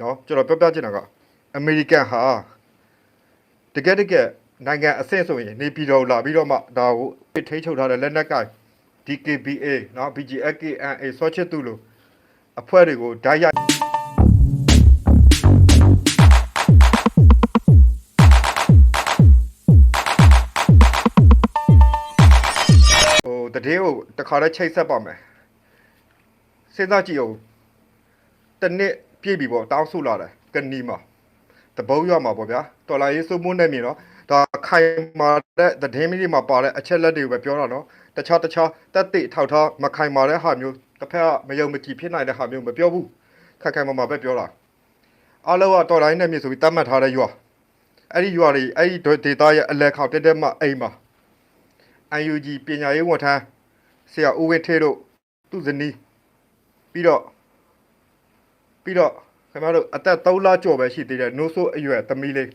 နော်ကျွန်တော်ပြောပြချင်တာကအမေရိကန်ဟာတကယ်တကယ်နိုင်ငံအဆင့်ဆိုရင်နေပြည်တော်လာပြီးတော့မှဒါကိုထိချုပ်ထားတဲ့လက်နက်က DKBA နော် BGFKNA ဆော့ချစ်သူလို့အဖွဲ့တွေကိုဓာတ်ရိုက်ဟိုတည်င်းကိုတခါတည်းချိတ်ဆက်ပါမယ်စဉ်းစားကြည့်အောင်တနစ် ပြည့်ပြီပေါ့တောင်းဆုလာတယ်ကနီမှာတပုတ်ရမှာပေါ့ဗျာတော်လာရေးစုမှုနဲ့မြင်တော့ဒါခိုင်မာတဲ့တည်င်းမီဒီမှာပါတဲ့အချက်လက်တွေကိုပဲပြောတာနော်တခြားတခြားတက်တိထောက်ထားမခိုင်မာတဲ့ဟာမျိုးတစ်ဖက်ကမယုံမကြည်ဖြစ်နိုင်တဲ့ဟာမျိုးမပြောဘူးခိုင်ခိုင်မာမာပဲပြောတာအားလုံးကတော်လိုင်းနဲ့မြင်ဆိုပြီးတတ်မှတ်ထားတဲ့ရွာအဲ့ဒီရွာတွေအဲ့ဒီဒေတာရဲ့အလဲခေါက်တက်တက်မှအိမ်မှာ UNG ပညာရေးဝန်ထမ်းဆရာဦးဝင်းထေးတို့သူ့ဇနီးပြီးတော့ ပြီးတော့ခင်ဗျားတို့အသက်3လကျော်ပဲရှိသေးတယ်နိုးဆိုးအရွယ်သမီးလေး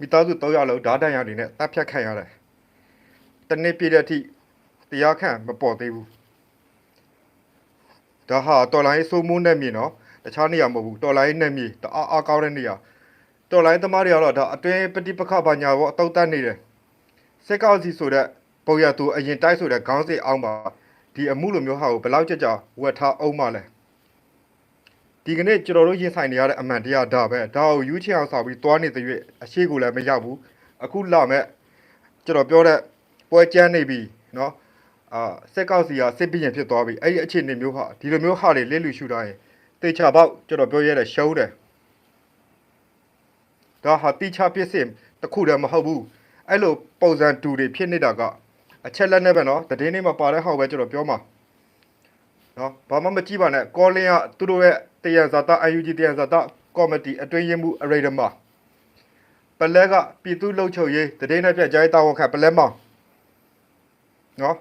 မိသားစု3ယောက်လုံးဓာတ်တန်ရနေနဲ့တပ်ဖြတ်ခံရတယ်တနေ့ပြည့်တဲ့အထိတရားခံမပေါ်သေးဘူးဒါဟာတော်လိုင်းစိုးမိုးနဲ့မြင်တော့တခြားနေရာမဟုတ်ဘူးတော်လိုင်းနဲ့မြေတအားအားကောင်းတဲ့နေရာတော်လိုင်းသမားတွေကတော့ဒါအတွင်းပฏิပက္ခဘာညာဘောအတုတ်တက်နေတယ်စစ်ကောက်စီဆိုတဲ့ပုံရသူအရင်တိုက်ဆိုတဲ့ခေါင်းစစ်အောင်ပါဒီအမှုလိုမျိုးဟာကိုဘယ်လောက်ကြကြဝက်ထားအောင်မလဲ ဒီကနေ့ကျွန်တော်တို့ရင်ဆိုင်နေရတဲ့အမှန်တရားဒါပဲဒါကိုယူချင်အောင်ဆောက်ပြီးတွားနေတဲ့ရွေ့အရှိကိုလည်းမရဘူးအခုလာမဲ့ကျွန်တော်ပြောတဲ့ပွဲကျန်းနေပြီเนาะအာစစ်ကောက်စီကစစ်ပြင်းဖြစ်သွားပြီအဲ့ဒီအခြေအနေမျိုးဟာဒီလိုမျိုးဟာတွေလက်လူရှူထားရင်တေချာပေါက်ကျွန်တော်ပြောရတဲ့ရှုံးတယ်ဒါဟာတိချပြစ်စင်တစ်ခုတည်းမဟုတ်ဘူး အဲ့လိုပုံစံတူတွေဖြစ်နေတာကအချက်လက်နဲ့ပဲเนาะတည်င်းလေးမှာပါတဲ့ဟောက်ပဲကျွန်တော်ပြောမှာ နော်ဘာမှမကြည့်ပါနဲ့ကောလင်းကသူတို့ရဲ့တယံဇာတာ UNG တယံဇာတာကောမတီအတွင်းရင်းမှုအရိဒမပလဲကပြည်သူ့လှုပ်ချုပ်ရေးတတိယနဲ့ပြတ်ကြားရေးတာဝန်ခံပလဲမောင်နော်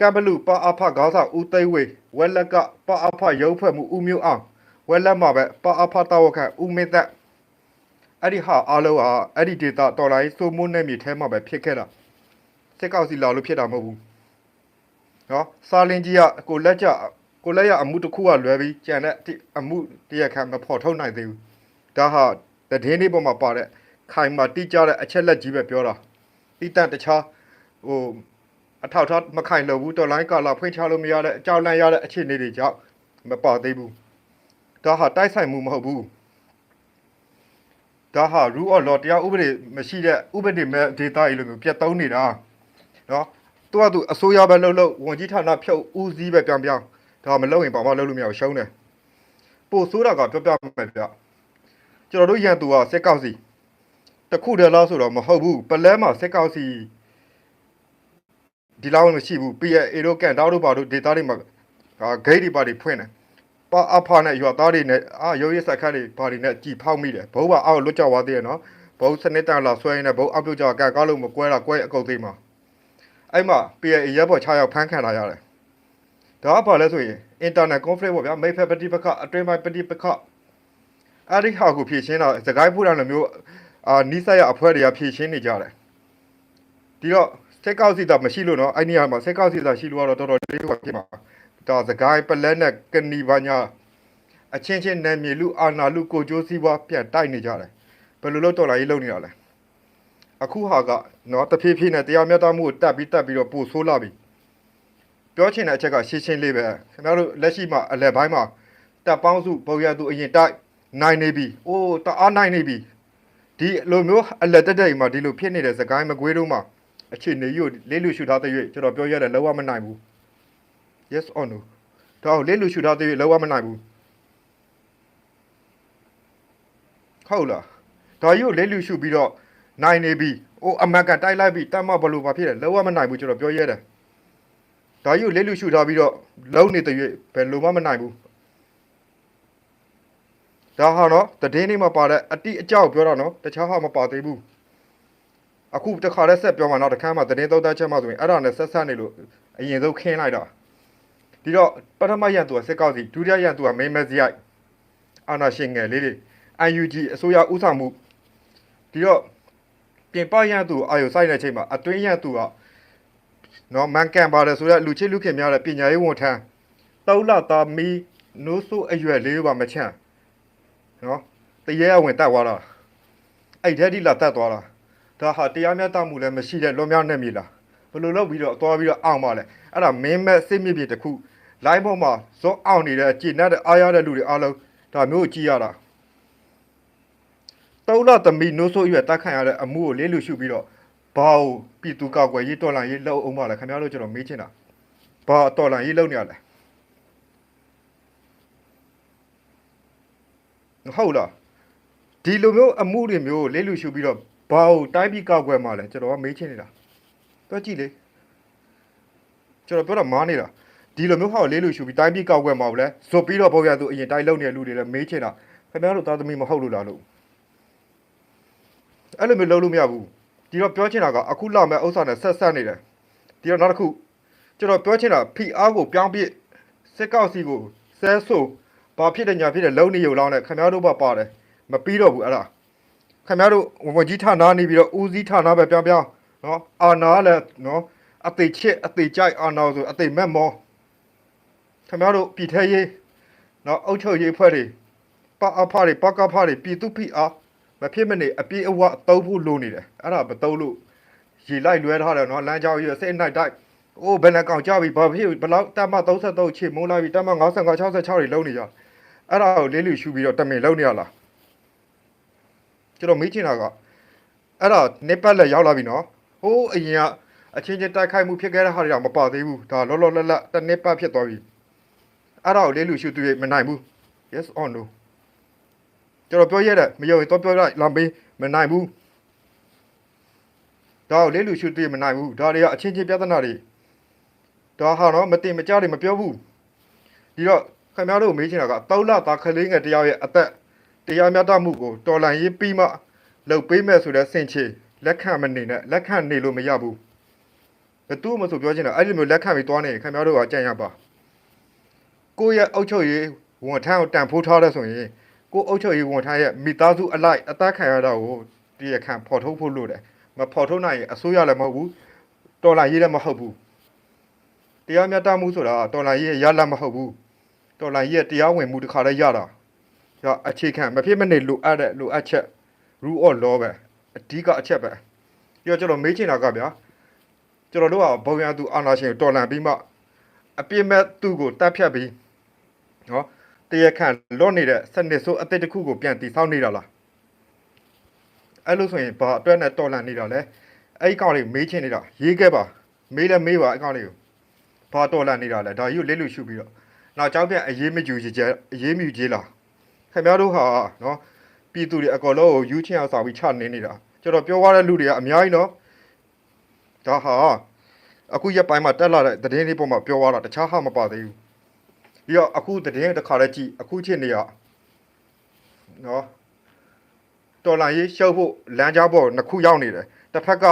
ကဘလူပအဖခေါင်းဆောင်ဦးသိဝေဝက်လက်ကပအဖရုပ်ဖွဲ့မှုဦးမျိုးအောင်ဝက်လက်မှာပဲပအဖတာဝန်ခံဦးမင်းသက်အဲ့ဒီဟာအားလုံးဟာအဲ့ဒီဒေတာတော်လိုင်းစိုးမိုးနေမြေထဲမှာပဲဖြစ်ခဲ့တာစစ်ကောက်စီလာလို့ဖြစ်တာမဟုတ်ဘူး နော်စာလင်းကြီးကကိုလက်ကြကိုလက်ရအမှုတစ်ခုကလွယ်ပြီးကြံတဲ့အမှုတရခံမဖော်ထုတ်နိုင်သေးဘူးဒါဟာတည်င်းလေးပေါ်မှာပါတဲ့ခိုင်မာတိကျတဲ့အချက်လက်ကြီးပဲပြောတာတိတန့်တခြားဟိုအထောက်ထားမခိုင်လို့ဘူးတော်လိုင်းကာလာဖွင့်ချလို့မရတဲ့အကြောင်းလန့်ရတဲ့အခြေအနေတွေကြောင့်မပါသေးဘူးဒါဟာတိုက်ဆိုင်မှုမဟုတ်ဘူးဒါဟာ rule of law တရားဥပဒေမရှိတဲ့ဥပဒေမဲ့ data ကြီးလိုမျိုးပြတ်သုံးနေတာနော် သူကသူအစိုးရပဲလှုပ်လှုပ်ဝန်ကြီးဌာနဖြုတ်ဦးစီးပဲပြောင်းပြောင်းဒါမလုပ်ရင်ဘာမှလုပ်လို့မရဘူးရှုံးတယ်ပို့ဆိုးတာကပြောပြမယ်ပြကျွန်တော်တို့ရန်သူကစက်ကောက်စီတခုတည်းလားဆိုတော့မဟုတ်ဘူးပလဲမှာစက်ကောက်စီဒီလောက်မရှိဘူး PA တို့ကန်တောက်တို့ဘာတို့ data တွေမှာဂိတ်တွေပါတွေဖွင့်တယ်ပါအဖာနဲ့ရွာသားတွေနဲ့အာရုပ်ရည်စက်ခတ်တွေဘာတွေနဲ့ကြည်ဖောက်မိတယ်ဘုံကအောက်လွတ်ကြသွားသေးရနော်ဘုံစနစ်တန်လာဆွဲရင်းနဲ့ဘုံအောက်ပြုတ်ကြကကောက်လို့မကွဲတာကွဲအကုတ်သေးမှာ အဲ့မှာ PA ရပ်ပေါ်6ရောက်ဖမ်းခံလာရတယ်ဒါကဘာလဲဆိုရင် internet conflict ပေါ့ဗျာမိတ်ဖက်ပฏิပက္ခအတွင်းပိုင်းပฏิပက္ခအဲ့ဒီဟာကိုဖြည့်ရှင်းတာစကိုင်းဖူးတာလိုမျိုးအာနီးစပ်ရအဖွဲ့တွေကဖြည့်ရှင်းနေကြတယ်ဒီတော့စက်ကောက်စီတာမရှိလို့နော်အဲ့ဒီဟာမှာစက်ကောက်စီတာရှိလို့ကတော့တော်တော်လေးဟောဖြစ်မှာဒါစကိုင်းပလက်နဲ့ကနီပါညာအချင်းချင်းနာမည်လူအာနာလူကိုကျိုးစည်းပွားပြန်တိုက်နေကြတယ်ဘယ်လိုလုပ်တော်လာရေးလုပ်နေတာလဲ အခုဟာကနော်တဖြည်းဖြည်းနဲ့တရားမျှတမှုကိုတက်ပြီးတက်ပြီးတော့ပို့ဆိုးလာပြီပြောချင်တဲ့အချက်ကရှင်းရှင်းလေးပဲခင်ဗျားတို့လက်ရှိမှာအလဲပိုင်းမှာတပ်ပေါင်းစုပုံရသူအရင်တိုက်နိုင်နေပြီအိုးတအားနိုင်နေပြီဒီလိုမျိုးအလက်တက်တက်မှာဒီလိုဖြစ်နေတဲ့စကိုင်းမကွေးတို့မှာအခြေအနေကြီးကိုလေးလူရှုထားတဲ့၍ကျွန်တော်ပြောရတယ်လုံးဝမနိုင်ဘူး yes or no ဒါကိုလေးလူရှူထားသေးပြီလောက်မနိုင်ဘူးဟုတ်လားဒါကြီးကိုလေးလူရှူပြီးတော့ နိုင်နေပြီအိုးအမတ်ကန်တိုက်လိုက်ပြီတတ်မဘလို့ဘာဖြစ်လဲလောက်မနိုင်ဘူးကျွန်တော်ပြောရဲတယ်ဒါကြီးကိုလေးလူရှူထားပြီးတော့လုံနေတဲ့ရွေ့ဘယ်လိုမှမနိုင်ဘူးဒါဟာနော်တည်င်းလေးမှာပါတဲ့အတိအကြောက်ပြောတာနော်တခြားဟာမပါသေးဘူးအခုတခါလဲဆက်ပြောမှာနောက်တစ်ခါမှတည်င်းသုံးသားချက်မှဆိုရင်အဲ့ဒါနဲ့ဆက်ဆက်နေလို့အရင်ဆုံးခင်းလိုက်တာဒီတော့ပထမရန်သူကစစ်ကောက်စီဒုတိယရန်သူကမိမစရိုက်အာနာရှင်ငယ်လေးတွေ UNG အစိုးရဥဆောင်မှုဒီတော့ ပြင်ပရန်သူအာယုစိုက်တဲ့ချိန်မှာအတွင်းရန်သူကနော်မန်ကန်ပါတယ်ဆိုတော့လူချစ်လူခင်များတဲ့ပညာရေးဝန်ထမ်းသုံးလသားမီနိုးဆိုးအရွယ်လေးပါမချန့်နော်တရေအဝင်တက်သွားတာအဲ့ထဲဒီလာတက်သွားတာဒါဟာတရားမျှတမှုလည်းမရှိတဲ့လွန်မြောက်နေပြီလားဘယ်လိုလုပ်ပြီးတော့သွားပြီးတော့အောင်ပါလဲအဲ့ဒါမင်းမဲ့စိတ်မြင့်ပြတစ်ခု live ပေါ်မှာဇောအောင်နေတဲ့ကြည်နက်တဲ့အားရတဲ့လူတွေအားလုံးဒါမျိုးကိုကြည့်ရတာ တောလသမီနိုးဆိုးရွယ်တက်ခံရတဲ့အမှုကိုလေးလူရှုပြီးတော့ဘာကိုပြည်သူကောက်ွယ်ရေးတော်လှန်ရေးလုပ်အောင်ပါလဲခင်ဗျားတို့ကျွန်တော်မေးချင်တာဘာတော်လှန်ရေးလုပ်နေရလဲဟုတ်လားဒီလိုမျိုးအမှုတွေမျိုးကိုလေးလူရှုပြီးတော့ဘာကိုတိုင်းပြည်ကောက်ွယ်မှာလဲကျွန်တော်ကမေးချင်နေတာတော့ကြည့်လေကျွန်တော်ပြောတာမားနေတာဒီလိုမျိုးဟောက်လေးလူရှူပြီးတိုင်းပြည်ကောက်ွက်မှာဘူးလဲဇွတ်ပြီးတော့ဘောရသူအရင်တိုင်းလုံနေတဲ့လူတွေလည်းမေးချင်တာခင်ဗျားတို့သားသမီးမဟုတ်လို့လားလို့ အဲ့လိုမျိုးလုပ်လို့မရဘူးဒီတော့ပြောချင်တာကအခုလောက်မဲ့ဥစ္စာနဲ့ဆက်ဆက်နေတယ်ဒီတော့နောက်တစ်ခုကျွန်တော်ပြောချင်တာဖိအားကိုပြောင်းပြစ်စစ်ကောက်စီကိုဆဲဆိုဘာဖြစ်တယ်ညာဖြစ်တယ်လုံနေရုံလောက်နဲ့ခင်ဗျားတို့ဘာပါတယ်မပြီးတော့ဘူးအဲ့ဒါခင်ဗျားတို့ဝန်ကြီးဌာနနေပြီးတော့ဦးစီးဌာနပဲပြောင်းပြောင်းနော်အာနာလည်းနော်အသေးချစ်အသေးကြိုက်အာနာဆိုအသေးမက်မောခင်ဗျားတို့ပြည်ထဲရေးနော်အုတ်ချုပ်ရေးဖွဲ့တွေပအဖတွေပကဖတွေပြည်သူဖိအား မဖြစ်မနေအပြည့်အဝအသုံးဖို့လိုနေတယ်အဲ့ဒါမသုံးလို့ရေလိုက်လွဲထားတယ်နော်လမ်းကြောင်းကြီးစိတ်နိုင်တိုက်အိုးဘယ်နဲ့ကောင်ကြပြီဘာဖြစ်ဘလောက်တက်မ33ချေမိုးလာပြီတက်မ55 66တွေလုံးနေကြအဲ့ဒါကိုလေးလူရှူပြီးတော့တမင်လုံးနေရလားကျွန်တော်မေးချင်တာကအဲ့ဒါနေပတ်လက်ရောက်လာပြီနော်ဟိုးအရင်ကအချင်းချင်းတိုက်ခိုက်မှုဖြစ်ခဲ့တဲ့ဟာတွေတော့မပါသေးဘူးဒါလောလောလတ်လတ်တစ်နှစ်ပတ်ဖြစ်သွားပြီအဲ့ဒါကိုလေးလူရှုသူရမနိုင်ဘူး yes or no ကျွန်တော်ပြောရတဲ့မယုံရင်တော့ပြောလိုက်လာမေးမနိုင်ဘူးဒါကိုလေးလူရှုသူရမနိုင်ဘူးဒါတွေကအချင်းချင်းပြဿနာတွေဒါဟာတော့မတင်မကြတွေမပြောဘူးဒီတော့ခင်ဗျားတို့မေးချင်တာကတောက်လာသားခလေးငယ်တယောက်ရဲ့အသက်တရားမျှတမှုကိုတော်လန်ရေးပြီးမှလှုပ်ပေးမဲ့ဆိုတဲ့စင်ချေလက်ခံမနေနဲ့လက်ခံနေလို့မရဘူးဘယ်သူမှမဆိုပြောချင်တာအဲ့ဒီမျိုးလက်ခံပြီးသွားနေရင်ခင်ဗျားတို့ကကြံ့ရပါကိုယ့်ရဲ့အုတ်ချုပ်ရေးဝန်ထမ်းကိုတန်ဖိုးထားတဲ့ဆိုရင် ကိုယ့်အုတ်ချုပ်ရေးဝန်ထမ်းရဲ့မိသားစုအလိုက်အသက်ခံရတာကိုတရားခံဖော်ထုတ်ဖို့လိုတယ်မဖော်ထုတ်နိုင်ရင်အစိုးရလည်းမဟုတ်ဘူးတော်လာရေးလည်းမဟုတ်ဘူးတရားမျှတမှုဆိုတာတော်လာရေးရဲ့ရလတ်မဟုတ်ဘူးတော်လာရေးရဲ့တရားဝင်မှုတစ်ခါတည်းရတာရအခြေခံမဖြစ်မနေလိုအပ်တဲ့လိုအပ်ချက် rule of law ပဲအဓိကအချက်ပဲပြီးတော့ကျွန်တော်မေးချင်တာကဗျာကျွန်တော်တို့ကဘုံရသူအာဏာရှင်ကိုတော်လှန်ပြီးမှအပြစ်မဲ့သူ့ကိုတတ်ဖြတ်ပြီးနော် တရားခံလွတ်နေတဲ့စနစ်ဆိုးအသစ်တစ်ခုကိုပြန်တည်ဆောက်နေတာလားအဲ့လိုဆိုရင်ဘာအတွက်နဲ့တော်လန်နေတာလဲအဲ့ဒီကောင်လေးမေးချင်နေတာရေးခဲ့ပါမေးလဲမေးပါအဲ့ကောင်လေးကိုဘာတော်လန်နေတာလဲဒါကြီးကိုလေးလူရှုပြီးတော့နောက်ကြောက်ပြန်အေးမကြူကြီးကျအေးမြူကြီးလားခင်ဗျားတို့ဟာနော်ပြည်သူတွေအကောလုံးကိုယူချင်းအောင်ဆောင်ပြီးချနေနေတာကျွန်တော်ပြောရတဲ့လူတွေကအများကြီးနော်ဒါဟာအခုရက်ပိုင်းမှာတက်လာတဲ့သတင်းလေးပေါ်မှာပြောရတာတခြားဟာမပါသေးဘူး ပြီးတော့အခုတည်င်းတစ်ခါလဲကြည့်အခုချင်းနေရနော်တော်လိုင်းရေးရှုပ်ဖို့လမ်းကြားပေါ်နှစ်ခုရောက်နေတယ်တစ်ဖက်က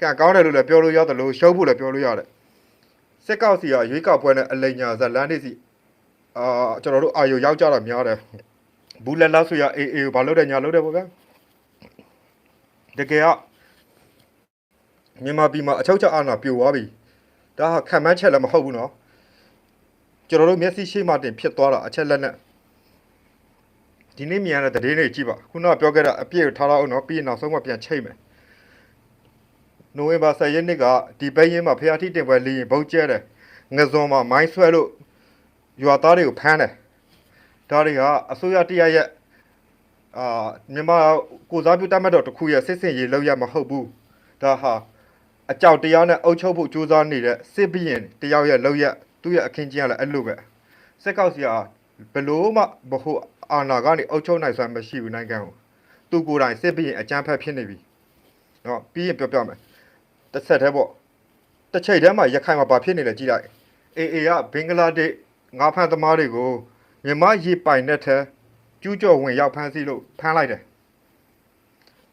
ကံကောင်းတယ်လို့လည်းပြောလို့ရတယ်လို့ရှုပ်ဖို့လည်းပြောလို့ရတယ်စစ်ကောက်စီကရွေးကောက်ပွဲနဲ့အလိညာဇလန်းနေစီအာကျွန်တော်တို့အာယုရောက်ကြတာများတယ်ဘူးလက်လောက်ဆိုရအေးအေးဘာလို့တဲ့ညာလို့တဲ့ပေါ့ဗျာတကယ်ကမြန်မာပြည်မှာအချုပ်ချအာဏာပြိုသွားပြီဒါဟာခံမှန်းချက်လည်းမဟုတ်ဘူးနော် ကျွန်တော်တို့မျက်စိရှိမှတင်ဖြစ်သွားတာအချက်လက်နဲ့ဒီနေ့မြန်တဲ့သတင်းတွေကြည့်ပါခုနကပြောခဲ့တာအပြည့်ကိုထားတော့အောင်နော်ပြီးရင်နောက်ဆုံးမှပြန်ချိတ်မယ်နိုဝင်ဘာ10ရက်နေ့ကဒီပဲရင်မှာဖျားထိတင်ပွဲလေးရင်ဘုတ်ကျဲတယ်ငဇွန်မှာမိုင်းဆွဲလို့ရွာသားတွေကိုဖမ်းတယ်ဒါတွေကအစိုးရတရားရဲ့အာမြန်မာကိုစားပြုတတ်မှတ်တော်တစ်ခုရဲ့စစ်စင်ရေးလောက်ရမဟုတ်ဘူးဒါဟာအကြောက်တရားနဲ့အုပ်ချုပ်ဖို့ကြိုးစားနေတဲ့စစ်ဘီရင်တယောက်ရဲ့လောက်ရ သူ့ရဲ့အခင်းကျင်းကလည်းအဲ့လိုပဲစက်ကောက်စီကဘလို့မှဘဟုအာနာကနေအုပ်ချုပ်နိုင်စွမ်းမရှိဘူးနိုင်ငံကိုသူကိုယ်တိုင်စစ်ဘီရင်အကြမ်းဖက်ဖြစ်နေပြီနော်ပြီးရင်ပြောပြမယ်တစ်ဆက်တည်းပေါ့တစ်ချိန်တည်းမှာရခိုင်မှာဘာဖြစ်နေလဲကြည့်လိုက်အေအေကဘင်္ဂလားဒေ့ရှ်ငါးဖမ်းသမားတွေကိုမြန်မာရေပိုင်တဲ့ထဲကျူးကျော်ဝင်ရောက်ဖမ်းဆီးလို့ဖမ်းလိုက်တယ်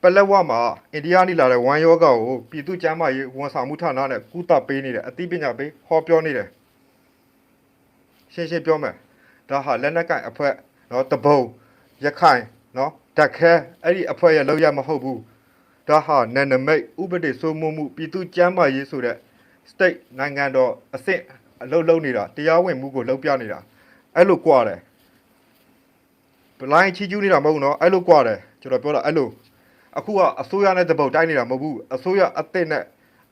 ပလက်ဝမှာအိန္ဒိယနေလာတဲ့ဝမ်ယောဂါကိုပြည်သူ့ကျန်းမာရေးဝန်ဆောင်မှုဌာနနဲ့ကုသပေးနေတယ်အသိပညာပေးဟောပြောနေတယ် ရှင်းရှင်းပြောမယ်ဒါဟာလက်နက်ကင်အဖွဲ့နော်တပုံရခိုင်နော်ဓာတ်ခဲအဲ့ဒီအဖွဲ့ရဲ့လောက်ရမဟုတ်ဘူးဒါဟာနန္ဒမိတ်ဥပဒေစိုးမိုးမှုပြည်သူ့ကျန်းမာရေးဆိုတဲ့ state နိုင်ငံတော်အဆင့်အလုပ်လုပ်နေတာတရားဝင်မှုကိုလုပ်ပြနေတာအဲ့လိုကြွားတယ်ဘလိုင်းချီကျူးနေတာမဟုတ်နော်အဲ့လိုကြွားတယ်ကျွန်တော်ပြောတာအဲ့လိုအခုကအစိုးရနဲ့တပုတ်တိုက်နေတာမဟုတ်ဘူးအစိုးရအသစ်နဲ့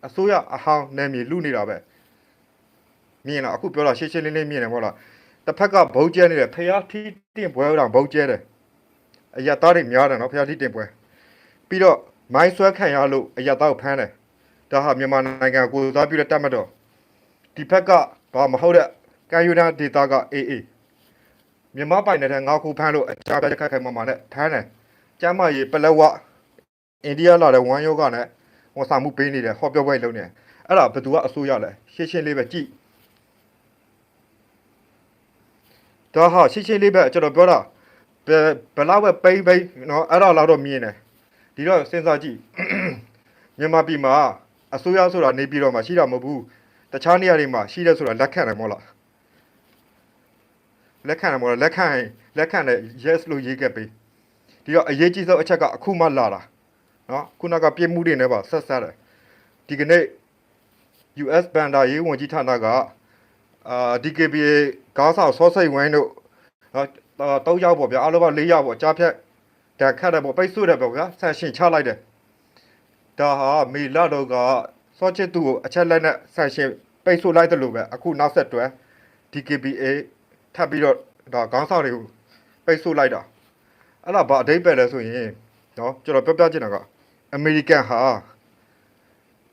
အစိုးရအဟောင်းနယ်မြေလူနေတာပဲ မြင်လားအခုပြောတာရှင်းရှင်းလင်းလင်းမြင်တယ်မဟုတ်လားတစ်ဖက်ကဘုံကျဲနေတယ်ဖျားထီးတင်ပွဲတော့ဘုံကျဲတယ်အရသားတွေများတယ်နော်ဖျားထီးတင်ပွဲပြီးတော့မိုင်းဆွဲခံရလို့အရသားကိုဖမ်းတယ်ဒါဟာမြန်မာနိုင်ငံကိုယ်စားပြုတဲ့တတ်မှတ်တော့ဒီဖက်ကဘာမဟုတ်တဲ့ကန်ယူနာဒေတာကအေးအေးမြန်မာပိုင်နေတဲ့ငါးခုဖမ်းလို့အကြပြခက်ခဲမှမှနဲ့ဖမ်းတယ်။ကျမ်းမာရေးပလက်ဝအိန္ဒိယလာတဲ့ဝမ်ယောဂနဲ့ဝန်ဆောင်မှုပေးနေတယ်ဟောပြောပွဲလုပ်နေတယ်။အဲ့ဒါဘယ်သူကအစိုးရလဲရှင်းရှင်းလေးပဲကြည့်။ ဒါဟာရှင်းရှင်းလေးပဲကျွန်တော်ပြောတာဘယ်ဘယ်လောက်ပဲပိမ့်ပိမ့်နော်အဲ့ဒါလောက်တော့မြင်တယ်။ဒီတော့စဉ်းစားကြည့်မြန်မာပြည်မှာအစိုးရဆိုတာနေပြည်တော်မှာရှိတာမဟုတ်ဘူး။တခြားနေရာတွေမှာရှိတယ်ဆိုတာလက်ခံတယ်မဟုတ်လား။လက်ခံတယ်မို့လားလက်ခံရင်လက်ခံတယ် yes လို့ရေးခဲ့ပေးဒီတော့အရေးကြီးဆုံးအချက်ကအခုမှလာတာနော်ခုနကပြစ်မှုတွေနဲ့ပါဆက်ဆက်တယ်ဒီကနေ့ US ဘန်ဒါရေးဝန်ကြီးဌာနကအာ DKBA ကားဆောက်ဆော့ဆိတ်ဝိုင်းတို့တော့၃ယောက်ပေါ့ဗျာအလုံးပေါင်း၄ယောက်ပေါ့ကြားဖြတ်တန်ခတ်တယ်ပေါ့ပိတ်ဆို့တယ်ပေါ့ဗျာဆန်ရှင်ချလိုက်တယ်ဒါဟာမေလတော့ကစောချစ်သူကိုအချက်လက်နဲ့ဆန်ရှင်ပိတ်ဆို့လိုက်တယ်လို့ပဲအခုနောက်ဆက်တွဲ DKBA ထပ်ပြီးတော့ဒါခေါင်းဆောင်တွေကိုပိတ်ဆို့လိုက်တာအဲ့ဒါဘာအဓိပ္ပာယ်လဲဆိုရင်နော်ကျွန်တော်ပြောပြချင်တာကအမေရိကန်ဟာ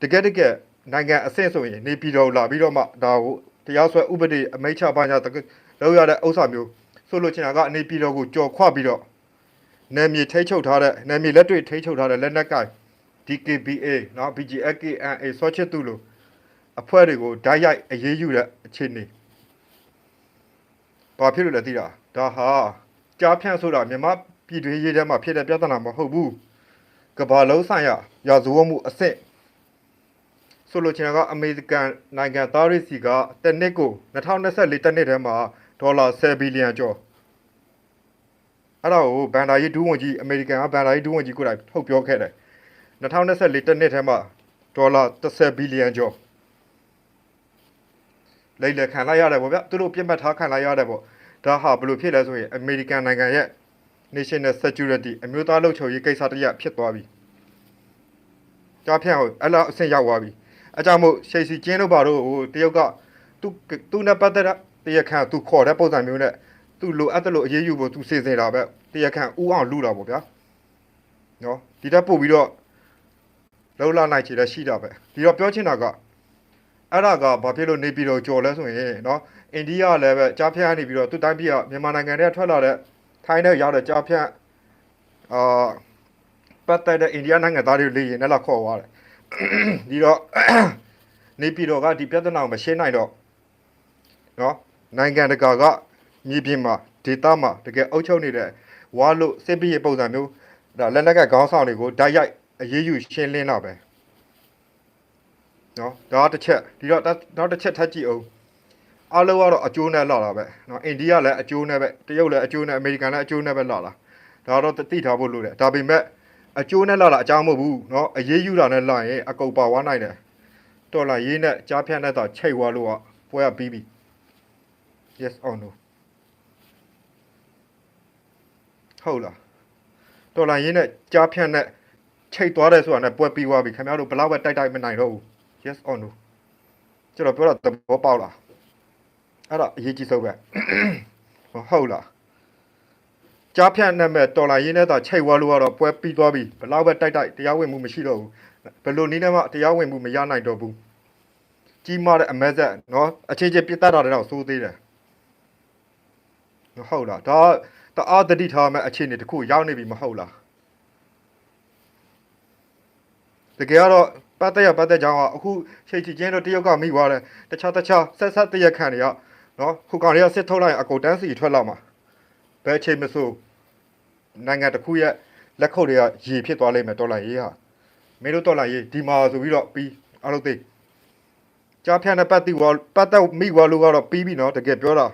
တကယ်တကယ်နိုင်ငံအဆင့်ဆိုရင်နေပြည်တော်လာပြီးတော့မှဒါကို တရားစွဲဥပဒေအမိန့်ချပါညာတကယ်လောက်ရတဲ့ဥစ္စာမျိုးဆိုလို့ချင်တာကနေပြည်တော်ကိုကြော်ခွပြီးတော့နယ်မြေထိချုပ်ထားတဲ့နယ်မြေလက်တွေ့ထိချုပ်ထားတဲ့လက်နက်ကိုင် DKBA เนาะ BGFKNA ဆောချစ်သူလို့အဖွဲ့တွေကိုဓာတ်ရိုက်အရေးယူတဲ့အခြေအနေ ဘာဖြစ်လို့လဲသိတာဒါဟာကြားဖြန့်ဆိုတာမြန်မာပြည်တွင်းရေးထဲမှာဖြစ်တဲ့ပြဿနာမဟုတ်ဘူးကမ္ဘာလုံးဆိုင်ရာရာဇဝတ်မှုအဆင့် ဆိုလိုချင်တာကအမေရိကန်နိုင်ငံသားတွေစီကတစ်နှစ်ကို2024တစ်နှစ်ထဲမှာဒေါ်လာ10ဘီလီယံကျော်အဲ့ဒါကိုဘန်ဒါရေးဒူးဝန်ကြီးအမေရိကန်ကဘန်ဒါရေးဒူးဝန်ကြီးကိုယ်တိုင်ထုတ်ပြောခဲ့တယ်2024တစ်နှစ်ထဲမှာဒေါ်လာ10ဘီလီယံကျော်လိမ့်လက်ခံလိုက်ရတယ်ပေါ့ဗျသူတို့ပြစ်မှတ်ထားခံလိုက်ရတယ်ပေါ့ဒါဟာဘယ်လိုဖြစ်လဲဆိုရင်အမေရိကန်နိုင်ငံရဲ့ national security အမျိုးသားလုံခြုံရေးကိစ္စတစ်ရပ်ဖြစ်သွားပြီကြားဖြန့်ကိုအဲ့လောက်အဆင့်ရောက်သွားပြီ အဲကြောင့်မို့ရှိတ်စီကျင်းတို့ဘာတို့ဟိုတရုတ်ကသူသူနဲ့ပတ်သက်တဲ့တရားခံသူခေါ်တဲ့ပုံစံမျိုးနဲ့သူလိုအပ်တယ်လို့အရေးယူဖို့သူစီစဉ်တာပဲတရားခံဥအောင်လူတာပေါ့ဗျာနော်ဒီတက်ပို့ပြီးတော့လှုပ်လာနိုင်ချေလည်းရှိတာပဲဒီတော့ပြောချင်တာကအဲ့ဒါကဘာဖြစ်လို့နေပြည်တော်ကြော်လဲဆိုရင်နော်အိန္ဒိယလည်းပဲကြားဖြန့်နေပြီးတော့သူတိုင်းပြည်ကမြန်မာနိုင်ငံထဲထွက်လာတဲ့ထိုင်းနဲ့ရောက်တဲ့ကြားဖြန့်အာပတ်သက်တဲ့အိန္ဒိယနိုင်ငံသားတွေလေရင်နဲ့လာခေါ်သွားတယ် ဒီတော့ နေပြည်တော်ကဒီပြဿနာကိုမရှင်းနိုင်တော့เนาะနိုင်ငံတကာကမြေပြင်မှာဒေတာမှာတကယ်အုပ်ချုပ်နေတဲ့ဝါလို့စစ်ပြေပုံစံမျိုးဒါလက်လက်ကခေါင်းဆောင်တွေကိုဓာတ်ရိုက်အရေးယူရှင်းလင်းတာပဲ နော်ဒါကတစ်ချက်ဒီတော့နောက်တစ်ချက်ထပ်ကြည့်အောင်အားလုံးကတော့အကျိုးနဲ့လာတာပဲနော်အိန္ဒိယလည်းအကျိုးနဲ့ပဲတရုတ်လည်းအကျိုးနဲ့အမေရိကန်လည်းအကျိုးနဲ့ပဲလာတာဒါတော့သိထားဖို့လိုတယ်ဒါပေမဲ့ အကျိုးနဲ့လာတာအကြောင်းမဟုတ်ဘူးနော်အရေးယူတာနဲ့လာရင်အကုတ်ပါဝါနိုင်တယ်တော်လာရေးနဲ့ကြားဖြတ်နဲ့တော့ချိတ်သွားလို့ကပွဲကပြီးပြီ yes or no ဟုတ်လားတော်လာရေးနဲ့ကြားဖြတ်နဲ့ချိတ်သွားတယ်ဆိုတာနဲ့ပွဲပြီးသွားပြီခင်ဗျားတို့ဘယ်တော့ပဲတိုက်တိုက်မနိုင်တော့ဘူး yes or no ကျွန်တော်ပြောတာသဘောပေါက်လားအဲ့ဒါအရေးကြီးဆုံးပဲဟုတ်လား ကြားဖြတ်နဲ့မဲ့တော်လာရင်းနဲ့သာချိတ်ဝါလို့ကတော့ပွဲပြီးသွားပြီဘယ်တော့ပဲတိုက်တိုက်တရားဝင်မှုမရှိတော့ဘူးဘယ်လိုနည်းနဲ့မှတရားဝင်မှုမရနိုင်တော့ဘူးကြီးမားတဲ့အမဲဆက်နော်အချင်းချင်းပြတ်တတ်တာတွေတော့စိုးသေးတယ်ဟုတ်လားဒါတအားတတိထားမဲ့အခြေအနေတစ်ခုရောက်နေပြီမဟုတ်လားတကယ်ကတော့ပတ်သက်ရပတ်သက်ကြောင်းကအခုရှိတ်ချချင်းတို့တရုတ်ကမိသွားတယ်တခြားတခြားဆက်ဆက်တရက်ခံတွေကနော်ခုကောင်တွေကစစ်ထုတ်လိုက်ရင်အကုန်တန်းစီထွက်လာမှာဘယ်အချိန်မဆို နိုင်ငံတစ်ခုရဲ့လက်ခုပ်တွေကရေဖြစ်သွားလိမ့်မယ်ဒေါ်လာရေးဟာမင်းတို့ဒေါ်လာရေးဒီမှာဆိုပြီးတော့ပြီးအားလုံးသိကြားဖြန့်တဲ့ပတ်တိဝါပတ်သက်မိဝါလို့ကတော့ပြီးပြီနော်တကယ်ပြောတာ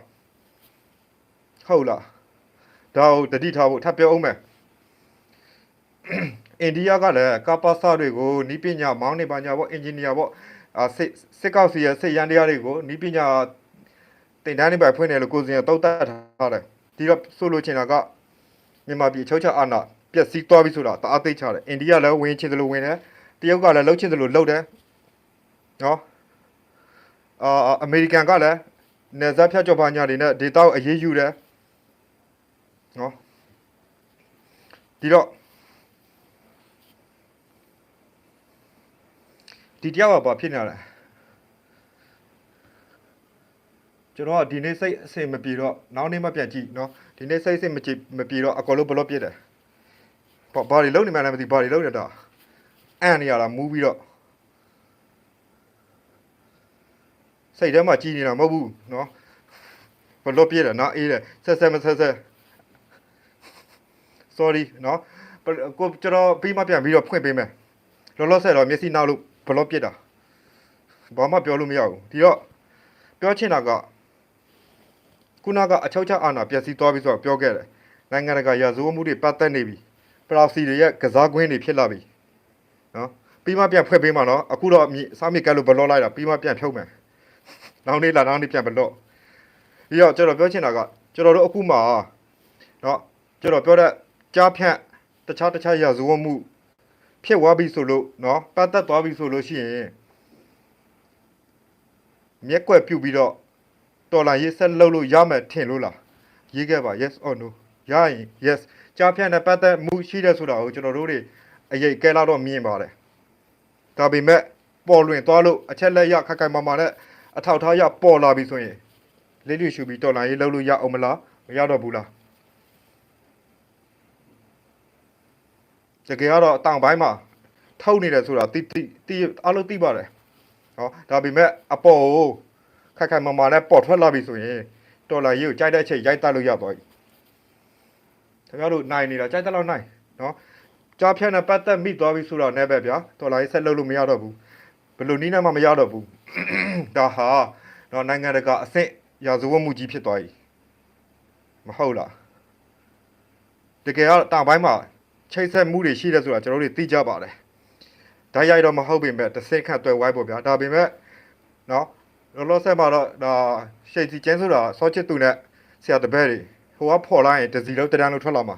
ဟုတ်လားဒါကိုတတိထားဖို့ထပ်ပြောအောင်မယ်အိန္ဒိယကလည်းကာပါစာတွေကိုနီးပညာမောင်းနေပါညာပေါ့အင်ဂျင်နီယာပေါ့အာစစ်စစ်ကောက်စီရဲ့စစ်ရန်တရားတွေကိုနီးပညာတင်တန်းနေပါဖွင့်တယ်လို့ကိုစင်ရတောက်တတ်ထားတယ်ဒီတော့ဆိုလိုချင်တာက မြန်မာပြည်အချုပ်ချအာဏာပျက်စီးသွားပြီဆိုတာတအားသိချတယ်အိန္ဒိယလည်းဝင်ချင်တယ်လို့ဝင်တယ်တရုတ်ကလည်းလှုပ်ချင်တယ်လို့လှုပ်တယ်နော်အာအမေရိကန်ကလည်းနေဇာဖြတ်ကျော်ပါညာတွေနဲ့ဒေတာကိုအရေးယူတယ်နော်ဒီတော့ဒီတရားကဘာဖြစ်နေလဲကျွန်တော်ကဒီနေ့စိတ်အဆင်မပြေတော့နောက်နေ့မှပြန်ကြည့်နော် ဒီနေ့စိတ်အဆင်မကြည့်မပြေတော့အကောလုံးဘလော့ပြစ်တယ်ဘာဘာတွေလုံးနေမှလည်းမသိဘာတွေလုံးနေတာအန်နေရတာမူးပြီးတော့စိတ်ထဲမှာကြည်နေတာမဟုတ်ဘူးနော်ဘလော့ပြစ်တယ်နော်အေးတယ်ဆက်ဆက်မဆက်ဆက် sorry နော်ကိုကျွန်တော်ပြီးမှပြန်ပြီးတော့ဖွင့်ပေးမယ်လောလောဆယ်တော့မျက်စိနောက်လို့ဘလော့ပြစ်တာဘာမှပြောလို့မရဘူးဒီတော့ပြောချင်တာက ခုနကအချုပ်ချအာဏာပျက်စီးသွားပြီဆိုတော့ပြောခဲ့တယ်နိုင်ငံတကာရာဇဝတ်မှုတွေပတ်သက်နေပြီပရာစီတွေရဲ့ကစားကွင်းတွေဖြစ်လာပြီနော်ပြီးမှပြန်ဖွင့်ပေးမှာနော်အခုတော့မြေစားမြေကက်လို့ဘလော့လိုက်တာပြီးမှပြန်ဖြုတ်မယ်နောက်နေ့လာနောက်နေ့ပြန်ဘလော့ပြီးတော့ကျွန်တော်ပြောချင်တာကကျွန်တော်တို့အခုမှနော်ကျွန်တော်ပြောတဲ့ကြားဖြန့်တခြားတခြားရာဇဝတ်မှုဖြစ်သွားပြီဆိုလို့နော်ပတ်သက်သွားပြီဆိုလို့ရှိရင်မျက်ကွက်ပြုတ်ပြီးတော့ တော်လာရေးဆက်လုပ်လို့ရမယ်ထင်လို့လားရေးခဲ့ပါ yes or no ရရင် yes ကြားဖြန့်တဲ့ပတ်သက်မှုရှိတဲ့ဆိုတာကိုကျွန်တော်တို့တွေအရေးကဲလာတော့မြင်ပါတယ်ဒါပေမဲ့ပေါ်လွင်သွားလို့အချက်လက်ရခိုင်ခိုင်မာမာနဲ့အထောက်ထားရပေါ်လာပြီဆိုရင်လေးလေးရှူပြီးတော်လာရေးလုပ်လို့ရအောင်မလားမရတော့ဘူးလားတကယ်ကတော့အတောင်ပိုင်းမှာထုတ်နေတယ်ဆိုတာတိတိတိအားလုံးသိပါတယ်ဟောဒါပေမဲ့အပေါ်ကို ခက်ခက်မမာနဲ့ပေါ်ထွက်လာပြီဆိုရင်တော်လာရေးကိုကြိုက်တဲ့အချိန်ရိုက်တက်လို့ရသွားပြီခင်ဗျားတို့နိုင်နေတာကြိုက်တက်လောက်နိုင်နော်ကြားဖြတ်နဲ့ပတ်သက်မိသွားပြီဆိုတော့နဲ့ပဲဗျာတော်လာရေးဆက်လုပ်လို့မရတော့ဘူးဘယ်လိုနည်းနဲ့မှမရတော့ဘူးဒါဟာတော့နိုင်ငံတကာအဆင့်ရာဇဝတ်မှုကြီးဖြစ်သွားပြီမဟုတ်လားတကယ်ကတော့တောင်ပိုင်းမှာချိတ်ဆက်မှုတွေရှိတယ်ဆိုတာကျွန်တော်တို့သိကြပါတယ်။ဒါရိုက်တော့မဟုတ်ပေမဲ့တစ်စိတ်ခန့်တွေ့ဝိုင်းပေါ့ဗျာ။ဒါပေမဲ့နော် လောလောဆယ်မှာတော့ဒါရှိတ်စီကျန်းဆိုတာစောချစ်သူနဲ့ဆရာတပည့်တွေဟိုကဖော်လိုက်ရင်တစီလုံးတရန်လို့ထွက်လာမှာ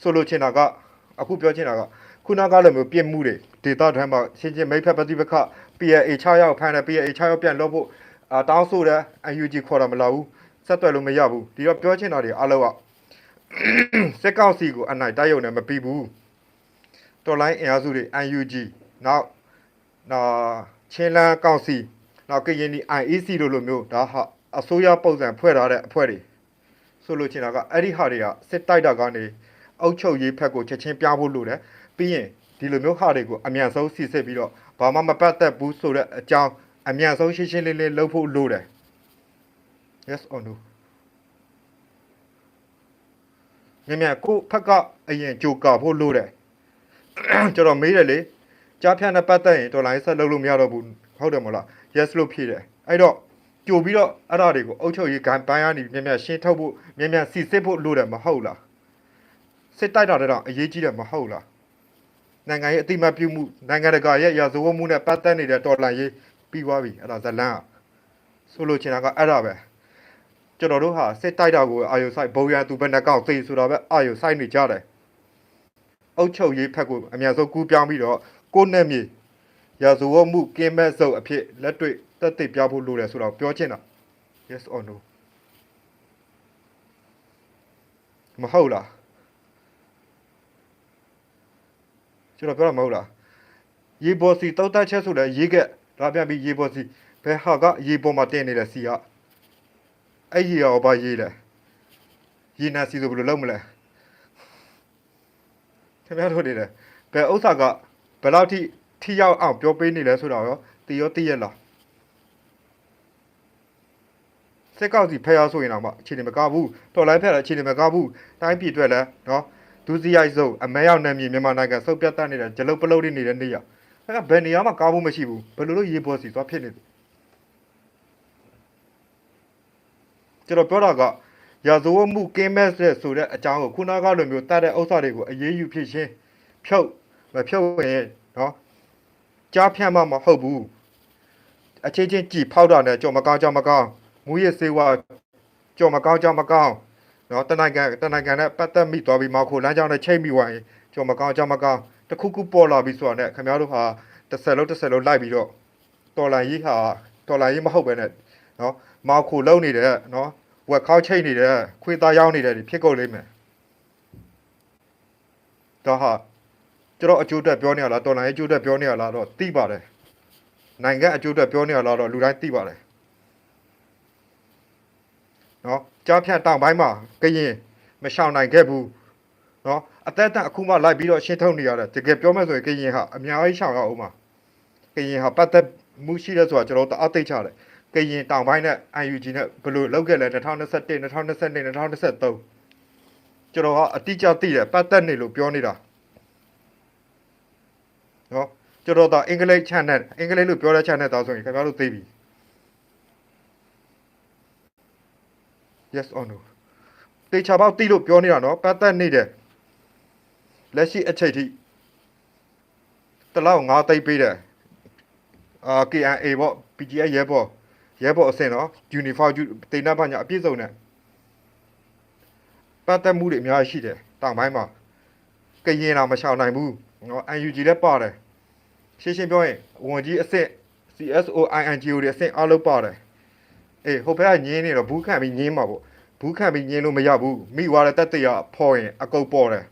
ဆိုလိုချင်တာကအခုပြောချင်တာကခုနကလိုမျိုးပြစ်မှုတွေဒေတာထွန်းမှာရှင်းချင်းမိဖက်ပฏิပခ PLA 6ရောက်ဖမ်းတယ် PLA 6ရောက်ပြန်လို့ဖို့အာတောင်းဆိုတယ် UNG ခေါ်တာမလာဘူးဆက်သွယ်လို့မရဘူးဒီတော့ပြောချင်တာတွေအလုံးကစစ်ကောက်စီကိုအနိုင်တိုက်ရုံနဲ့မပြီးဘူးတော်လိုင်းအင်အားစုတွေ UNG နောက် နော်ချင်းလန်းကောက်စီနောက်ကရင်ဒီ IEC တို့လိုမျိုးဒါဟာအစိုးရပုံစံဖွဲ့ထားတဲ့အဖွဲ့တွေဆိုလို့ချင်တာကအဲ့ဒီဟာတွေကစစ်တိုက်တာကနေအုပ်ချုပ်ရေးဖက်ကိုချက်ချင်းပြဖို့လိုတယ်ပြီးရင်ဒီလိုမျိုးဟာတွေကိုအမြန်ဆုံးစစ်စစ်ပြီးတော့ဘာမှမပတ်သက်ဘူးဆိုတဲ့အကြောင်းအမြန်ဆုံးရှင်းရှင်းလင်းလင်းလုပ်ဖို့လိုတယ် yes or no မြင်မြင်ကိုဖက်ကအရင်ကြိုကာဖို့လိုတယ်ကျွန်တော်မေးတယ်လေ ကြားဖြတ်နဲ့ပတ်သက်ရင်ဒေါ်လာရေးဆက်လုပ်လို့မရတော့ဘူးဟုတ်တယ်မလား yes လို့ဖြေတယ်အဲ့တော့ကြိုပြီးတော့အဲ့ဒါတွေကိုအုပ်ချုပ်ရေးဂိုင်းပိုင်းကနေမြင်မြင်ရှင်းထုတ်ဖို့မြင်မြင်စီစစ်ဖို့လိုတယ်မဟုတ်လားစစ်တိုက်တာတော့အရေးကြီးတယ်မဟုတ်လားနိုင်ငံရေးအတိမတ်ပြုမှုနိုင်ငံတကာရဲ့ရာဇဝတ်မှုနဲ့ပတ်သက်နေတဲ့ဒေါ်လာရေးပြီးသွားပြီအဲ့ဒါဇလန်းอ่ะဆိုလိုချင်တာကအဲ့ဒါပဲကျွန်တော်တို့ဟာစစ်တိုက်တာကိုအာယုဆိုင်ဘုံရန်သူဘက်နဲ့ကောက်သိဆိုတာပဲအာယုဆိုင်နေကြတယ်အုတ်ချုပ်ရေးဖက်ကိုအများဆုံးကူးပြောင်းပြီးတော့ ကိုယ်နဲ့မြေရာဇဝတ်မှုကင်းမဲ့စုပ်အဖြစ်လက်တွေ့တက်သိပြဖို့လိုတယ်ဆိုတော့ပြောချင်တာ yes or no မဟုတ်လားကျွန်တော်ပြောတာမဟုတ်လားရေပေါ်စီတောက်တက်ချက်ဆိုလဲရေးခဲ့ဒါပြန်ပြီးရေပေါ်စီဘယ်ဟာကရေပေါ်မှာတင်နေတဲ့စီကအဲ့ဒီရောဘာရေးလဲရေနာစီဆိုဘယ်လိုလုပ်မလဲခင်ဗျားတို့နေတယ်ဘယ်ဥစ္စာက ဘယ်လောက်ထိထိရောက်အောင်ပြောပေးနေလဲဆိုတော့ရောတည်ရောတည်ရလားစက်ကောက်စီဖျားဆိုရင်တော့မှအခြေအနေမကဘူးတော်လိုင်းဖက်လည်းအခြေအနေမကဘူးတိုင်းပြည်အတွက်လည်းနော်ဒူးစီရိုက်စုပ်အမဲရောက်နေမြေမြန်မာနိုင်ငံစုပ်ပြတ်တတ်နေတဲ့ဂျလုတ်ပလုတ်တွေနေတဲ့နေရအဲ့ကဘယ်နေရာမှကားဖို့မရှိဘူးဘယ်လိုလုပ်ရေပေါ်စီသွားဖြစ်နေတယ်ကျွန်တော်ပြောတာကရာဇဝတ်မှုကင်းမဲ့တဲ့ဆိုတဲ့အကြောင်းကိုခုနကလိုမျိုးတတ်တဲ့ဥစ္စာတွေကိုအရေးယူဖြစ်ရှင်းဖြုတ်မ ဖြုတ်ရင်နော်ကြားဖြန့်မှမဟုတ်ဘူးအချင်းချင်းကြည်ဖောက်တာနဲ့ကြော်မကောင်းကြော်မကောင်းမူရစေဝါကြော်မကောင်းကြောင်မကောင်းနော်တနိုင်ငံတနိုင်ငံနဲ့ပတ်သက်မိသွားပြီးမောက်ခိုလမ်းကြောင်းနဲ့ချိတ်မိသွားရင်ကြော်မကောင်းကြောင်မကောင်းတစ်ခုခုပေါ်လာပြီးဆိုတာနဲ့ခင်ဗျားတို့ဟာတစ်ဆက်လုံးတစ်ဆက်လုံးလိုက်ပြီးတော့တော်လန်ကြီးဟာတော်လန်ကြီးမဟုတ်ပဲနဲ့နော်မောက်ခိုလုံနေတဲ့နော်ဝက်ခေါက်ချိတ်နေတဲ့ခွေးသားရောက်နေတဲ့ဒီဖြစ်ကုန်လိမ့်မယ်ဒါဟာ ကျွန်တော်အကျိုးတက်ပြောနေရလားတော်လန်ရေးအကျိုးတက်ပြောနေရလားတော့သိပါတယ်နိုင်ငံအကျိုးတက်ပြောနေရလားတော့လူတိုင်းသိပါတယ်နော်ကြားဖြတ်တောင်ပိုင်းမှာကရင်မရှောင်နိုင်ခဲ့ဘူးနော်အသက်အတန်အခုမှလိုက်ပြီးတော့ရှင်းထုတ်နေရတယ်တကယ်ပြောမယ်ဆိုရင်ကရင်ဟာအများကြီးရှောင်ရအောင်ပါကရင်ဟာပတ်သက်မှုရှိတဲ့ဆိုတာကျွန်တော်တို့တအားသိချတယ်ကရင်တောင်ပိုင်းနဲ့ UNG နဲ့ဘယ်လိုလုပ်ခဲ့လဲ2021 2022 2023ကျွန်တော်ကအတိအကျသိတယ်ပတ်သက်နေလို့ပြောနေတာ နော်ကျွန်တော်တော့အင်္ဂလိပ် channel အင်္ဂလိပ်လို့ပြောတဲ့ channel တောင်ဆိုရင်ခင်ဗျားတို့သိပြီ yes or no တေချာပေါက်တိလို့ပြောနေတာနော်ပတ်သက်နေတယ်လက်ရှိအချိန်ထိတလောက်ငါသိပ်ပေးတယ်အာ KNA ပေါ့ PGI ရဲပေါ့ရဲပေါ့အစင်နော် uniform တေနပ်ပညာအပြည့်စုံနဲ့ပတ်သက်မှုတွေအများကြီးရှိတယ်တောင်ပိုင်းမှာကရင်တော့မရှောင်နိုင်ဘူး နော် UNG လည်းပါတယ်ရှင်းရှင်းပြောရင်ဝန်ကြီးအစ်စ် CSO INGO တွေအစ်စ်အားလုံးပါတယ်အေးဟိုဘက်ကညင်းနေတော့ဘူးခံပြီးညင်းမှာပေါ့ဘူးခံပြီးညင်းလို့မရဘူးမိသွားတဲ့တက်တရဖော်ရင်အကုတ်ပေါ်တယ်